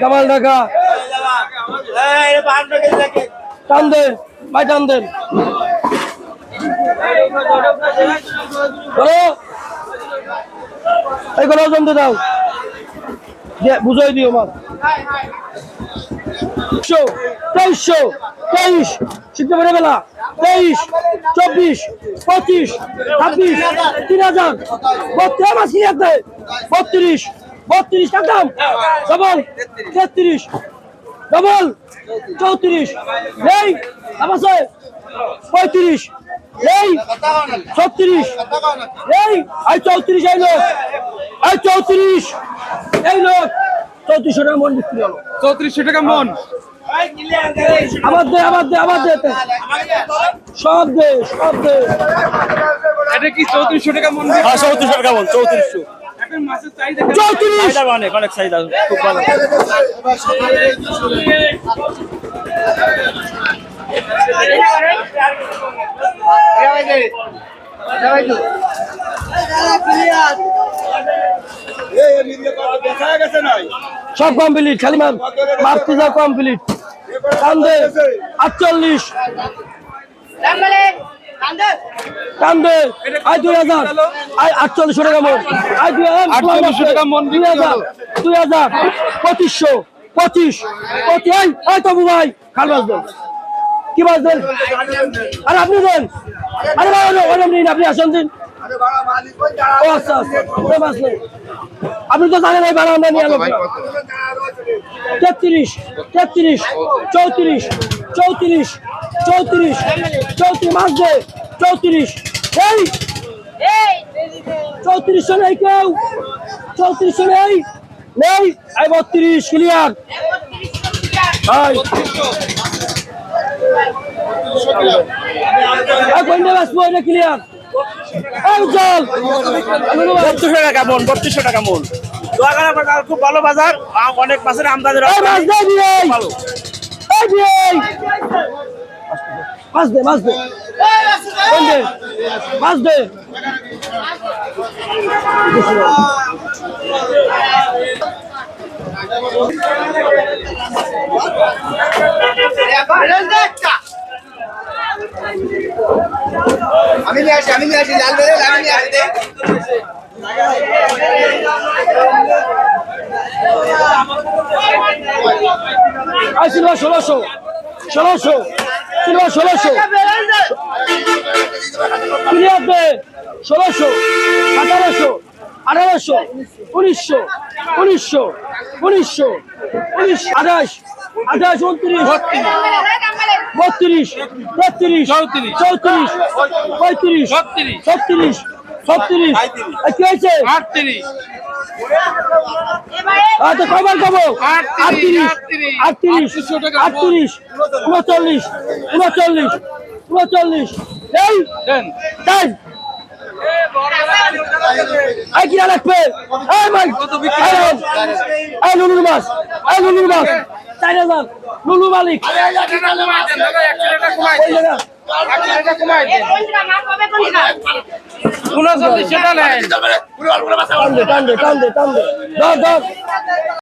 কামাল ঢাকা। টান দেন ভাই টান দেন। বলো। এইগুলো ওজন দাও। বুঝাই দিও তেইশশো তেইশশো। তেইশ পারে বেলা তেইশ, চব্বিশ, পঁচিশ, ছাব্বিশ, তিন হাজার। বত্রিশ বত্রিশ বত্রিশ কাটাম ডবল, তেত্রিশ, ডবল, চৌত্রিশ এই আছে পঁয়ত্রিশ এই ছত্রিশ এই আই চৌত্রিশ এই লোক আই চৌত্রিশ, এই লোক। চৌত্রিশশো টাকা মন বিক্রি হলো। চৌত্রিশশো টাকা মন। আবার দে আবার দে আবার দে সব দে সব দে। এটা কি চৌত্রিশশো টাকা মন হ্যাঁ চৌত্রিশশো টাকা বল চৌত্রিশশো। এখন মাছের চাহিদা চৌত্রিশ। অনেক অনেক চাহিদা খুব ভালো। সব কমপ্লিট খালি মার মারতে যাও কমপ্লিট কান্দে। আটচল্লিশ। কান্দে। আই দুই হাজার। আই আটচল্লিশশো টাকা মন আই দুই হাজার। 4800 টাকা মন দুই হাজার। দুই হাজার। পঁচিশশো। পঁচিশ। পঁচিশ তবু ভাই খাল দেন কি দেন আরে আপনি দেন। আরে ভাই নিন আপনি আসেন দিন। ও আচ্ছা আচ্ছা। আপনি তো জানেন এই ভাড়া আমরা নিয়ে আলো তেত্রিশ তেত্রিশ চৌত্রিশ চৌত্রিশ চৌত্রিশ চৌত্রিশ মাস দে চৌত্রিশ। এই! চৌত্রিশ নেই কেউ। চৌত্রিশ নেই নেই। এই বত্রিশ ক্লিয়ার। ক্লিয়ার। বত্রিশশো টাকা মন বত্রিশশো টাকা মন। খুব ভালো বাজার। অনেক মাছের আমদানি মাছ দে ভালো। মাছ দে মাছ দে। মাছ দে। আমি নিয়ে আসি আমি নিয়ে আসি লাল বেলে আমি নিয়ে আসি সিলভার ষোলোশো ষোলোশো সিলভার ষোলোশো দে ষোলোশো সতেরোশো আঠারোশো উনিশশো উনিশশো উনিশশো উনিশ আঠাশ আঠাশ উনত্রিশ বত্রিশ তেত্রিশ চৌত্রিশ। চৌত্রিশ পঁয়ত্রিশ ছত্রিশ। ছত্রিশ। কি হয়েছে? আটত্রিশ। আচ্ছা কবার কব আটত্রিশ, আটত্রিশ আটত্রিশ। উনচল্লিশ উনচল্লিশ উনচল্লিশ। এই দেন। এই কিনা লাগবে এই মাই এই লুলুর মাছ এই লুলুর মাছ। চার হাজার। লুলু মালিক। কমাই উনচল্লিশ টাকা নেন